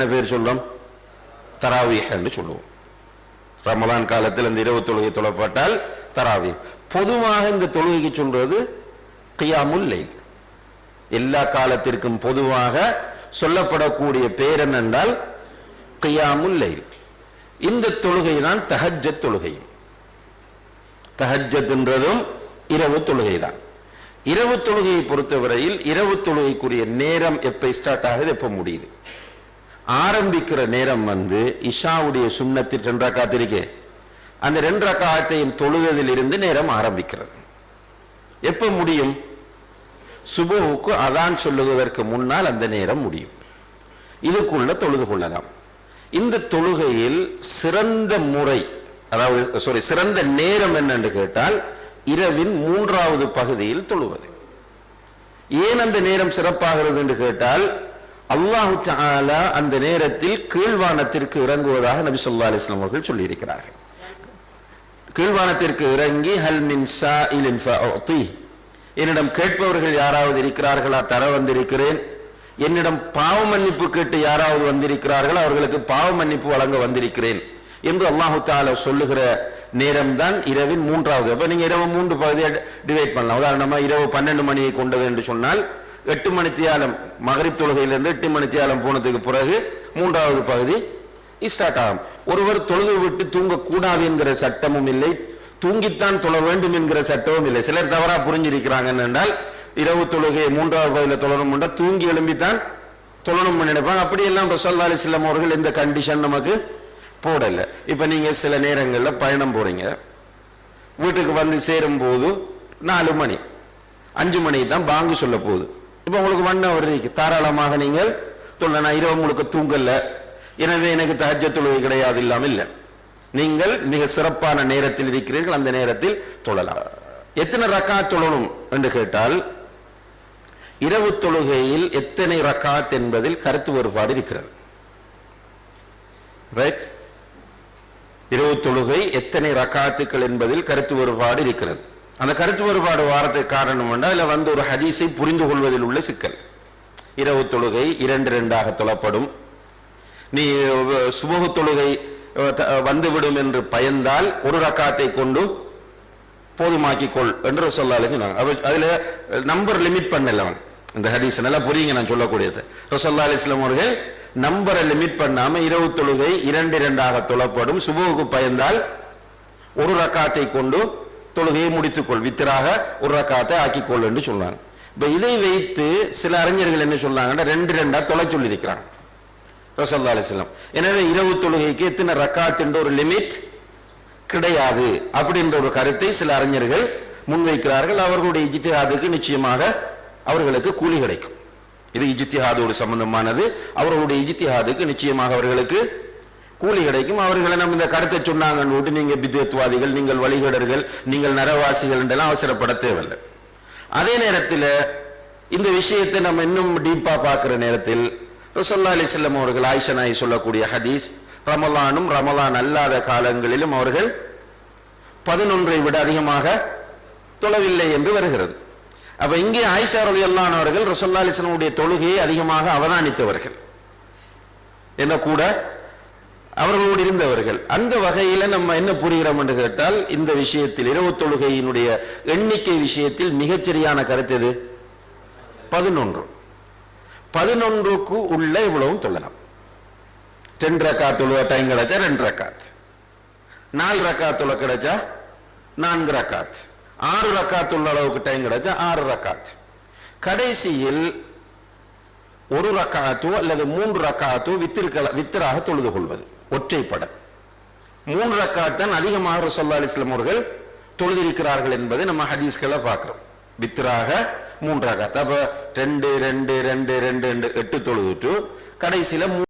என்ன பேர் சொல்றோம்? தராவீஹ் என்று சொல்லுவோம். ரமலான் காலத்தில் இந்த இரவு தொழுகை தொழப்பட்டால் தராவீஹ். பொதுவாக இந்த தொழுகைக்கு சொல்றது கியாமுல் லைல் எல்லா காலத்திற்கும் பொதுவாக சொல்லப்படக்கூடிய பேர் என்னென்றால் கியாமுல் லைல் இந்த தொழுகை தான் தஹஜத் தொழுகை. தஹஜத்ன்றதும் இரவு தொழுகை தான். இரவு தொழுகையை பொறுத்தவரையில் இரவு தொழுகைக்குரிய நேரம் எப்ப ஸ்டார்ட் ஆகுது எப்ப முடியுது? ஆரம்பிக்கிற நேரம் வந்து இஷாவுடைய சுண்ணத்தில் ரெண்டு ரக்காத்திருக்கே அந்த ரெண்டு ரக்காத்தையும் தொழுவதில் இருந்து நேரம் ஆரம்பிக்கிறது. எப்ப முடியும்? சுபுவுக்கு அதான் சொல்லுவதற்கு முன்னால் அந்த நேரம் முடியும். இதுக்குள்ள தொழுது கொள்ளலாம். இந்த தொழுகையில் சிறந்த முறை அதாவது சாரி சிறந்த நேரம் என்னன்னு கேட்டால் இரவின் மூன்றாவது பகுதியில் தொழுவது. ஏன் அந்த நேரம் சிறப்பாகிறது என்று கேட்டால் அல்லாஹு தாலா அந்த நேரத்தில் கீழ்வானத்திற்கு இறங்குவதாக நபி சொல்லா அலிஸ்லாம் அவர்கள் சொல்லியிருக்கிறார்கள். கீழ்வானத்திற்கு இறங்கி ஹல் மின் சாயிலின் ஃபஅதி என்னிடம் கேட்பவர்கள் யாராவது இருக்கிறார்களா? தர வந்திருக்கிறேன். என்னிடம் பாவ மன்னிப்பு கேட்டு யாராவது வந்திருக்கிறார்கள்? அவர்களுக்கு பாவ மன்னிப்பு வழங்க வந்திருக்கிறேன் என்று அல்லாஹு தாலா சொல்லுகிற நேரம் தான் இரவின் மூன்றாவது. அப்ப நீங்க இரவு மூன்று பகுதியை டிவைட் பண்ணலாம். உதாரணமா இரவு பன்னெண்டு மணியை கொண்டது என்று சொன்னால் எட்டு மணித்தியாலம் மகரிப் தொழுகையிலிருந்து எட்டு மணித்தியாலம் போனதுக்கு பிறகு மூன்றாவது பகுதி ஸ்டார்ட் ஆகும். ஒருவர் தொழுது விட்டு தூங்கக்கூடாது என்கிற சட்டமும் இல்லை. தூங்கித்தான் தொழ வேண்டும் என்கிற சட்டமும் இல்லை. சிலர் தவறா புரிஞ்சிருக்கிறாங்க என்றால் இரவு தொழுகை மூன்றாவது பகுதியில் தொழணும் என்றால் தூங்கி எழும்பித்தான் தொழணும் நினைப்பாங்க. அப்படியெல்லாம் ரசல்லா அலிஸ்லாம் அவர்கள் எந்த கண்டிஷன் நமக்கு போடலை. இப்போ நீங்கள் சில நேரங்களில் பயணம் போறீங்க. வீட்டுக்கு வந்து சேரும் போது நாலு மணி அஞ்சு மணி தான் பாங்கு சொல்ல போகுது. இப்போ உங்களுக்கு வண்ணம் வருது தாராளமாக நீங்கள் தொல்ல நான் இரவு முழுக்க தூங்கல. எனவே எனக்கு தகஜ தொழுகை கிடையாது இல்லாமல் இல்லை. நீங்கள் மிக சிறப்பான நேரத்தில் இருக்கிறீர்கள் அந்த நேரத்தில் தொழலாம். எத்தனை ரக்கா தொழணும் என்று கேட்டால் இரவு தொழுகையில் எத்தனை ரக்காத் என்பதில் கருத்து வேறுபாடு இருக்கிறது. ரைட் இரவு தொழுகை எத்தனை ரக்காத்துக்கள் என்பதில் கருத்து வேறுபாடு இருக்கிறது. அந்த கருத்து வேறுபாடு வாரத்துக்கு காரணம் என்றால் இல்லை வந்து ஒரு ஹதீஸை புரிந்து கொள்வதில் உள்ள சிக்கல். இரவு தொழுகை இரண்டு இரண்டாக தொழப்படும். நீ சுமூக தொழுகை த- வந்துவிடும் என்று பயந்தால் ஒரு ரக்காத்தை கொண்டு போதுமாக்கிக்கொள் என்று சொல்லாலே சொன்னாங்க. அதில் நம்பர் லிமிட் பண்ணல அவன் இந்த ஹதீஸ் நல்லா புரியுங்க நான் சொல்லக்கூடியது. ரசல்லா அலிஸ்லாம் அவர்கள் நம்பரை லிமிட் பண்ணாம இரவு தொழுகை இரண்டு இரண்டாக தொழப்படும். சுபுவுக்கு பயந்தால் ஒரு ரக்காத்தை கொண்டு தொழுகையை முடித்துக்கொள் வித்திராக ஒரு ரக்காத்தை ஆக்கிக்கொள் என்று சொன்னாங்க. இப்போ இதை வைத்து சில அறிஞர்கள் என்ன சொன்னாங்கன்னா ரெண்டு ரெண்டாக தொலை சொல்லியிருக்கிறாங்க. ரசல்லா அலிஸ்லாம் எனவே இரவு தொழுகைக்கு எத்தனை ரக்காத் ஒரு லிமிட் கிடையாது அப்படின்ற ஒரு கருத்தை சில அறிஞர்கள் முன்வைக்கிறார்கள். அவர்களுடைய இஜித்திஹாதுக்கு நிச்சயமாக அவர்களுக்கு கூலி கிடைக்கும். இது இஜித்திஹாதோடு சம்பந்தமானது. அவர்களுடைய இஜித்திஹாதுக்கு நிச்சயமாக அவர்களுக்கு கூலி கிடைக்கும். அவர்களை நம்ம இந்த கருத்தை சொன்னாங்கன்னு விட்டு நீங்க பித்வத்வாதிகள் நீங்கள் வழிகடர்கள் நீங்கள் நரவாசிகள் என்றெல்லாம் அவசரப்பட தேவையில்லை. அதே நேரத்தில் இந்த விஷயத்தை நம்ம இன்னும் டீப்பா பார்க்கிற நேரத்தில் ரசல்லா அலிஸ்லம் அவர்கள் ஆயிஷனாய் சொல்லக்கூடிய ஹதீஸ் ரமலானும் ரமலான் அல்லாத காலங்களிலும் அவர்கள் பதினொன்றை விட அதிகமாக தொழவில்லை என்று வருகிறது. அப்ப இங்கே ஆயிஷா ரவி அல்லானவர்கள் ரசோல்லா அலிஸ்லமுடைய தொழுகையை அதிகமாக அவதானித்தவர்கள். என்ன கூட அவர்களோடு இருந்தவர்கள். அந்த வகையில் நம்ம என்ன புரிகிறோம் என்று கேட்டால் இந்த விஷயத்தில் இரவு தொழுகையினுடைய எண்ணிக்கை விஷயத்தில் மிகச்சரியான கருத்து எது? பதினொன்று. பதினொன்றுக்கு உள்ள இவ்வளவும் தொழலாம். ரெண்டு ரக்கா தொழுவா டைம் கிடைச்சா ரெண்டு ரக்காத். நாலு ரக்கா தொழ கிடைச்சா நான்கு ரக்காத். ஆறு ரக்காத் உள்ள அளவுக்கு டைம் கிடைச்சா ஆறு ரக்காத். கடைசியில் ஒரு ரக்காத்தோ அல்லது மூன்று ரக்காத்தோ வித்திருக்க வித்தராக தொழுது கொள்வது. ஒற்றைப்படை. மூன்று ரக்காத்தான் அதிகமாக ரசோல்லா அலிஸ்லாம் அவர்கள் தொழுதிருக்கிறார்கள் என்பதை நம்ம ஹதீஸ்களை பார்க்கிறோம். வித்ராக மூன்று ரக்காத். அப்போ ரெண்டு ரெண்டு ரெண்டு ரெண்டு ரெண்டு எட்டு தொழுதுட்டு கடைசியில் மூ-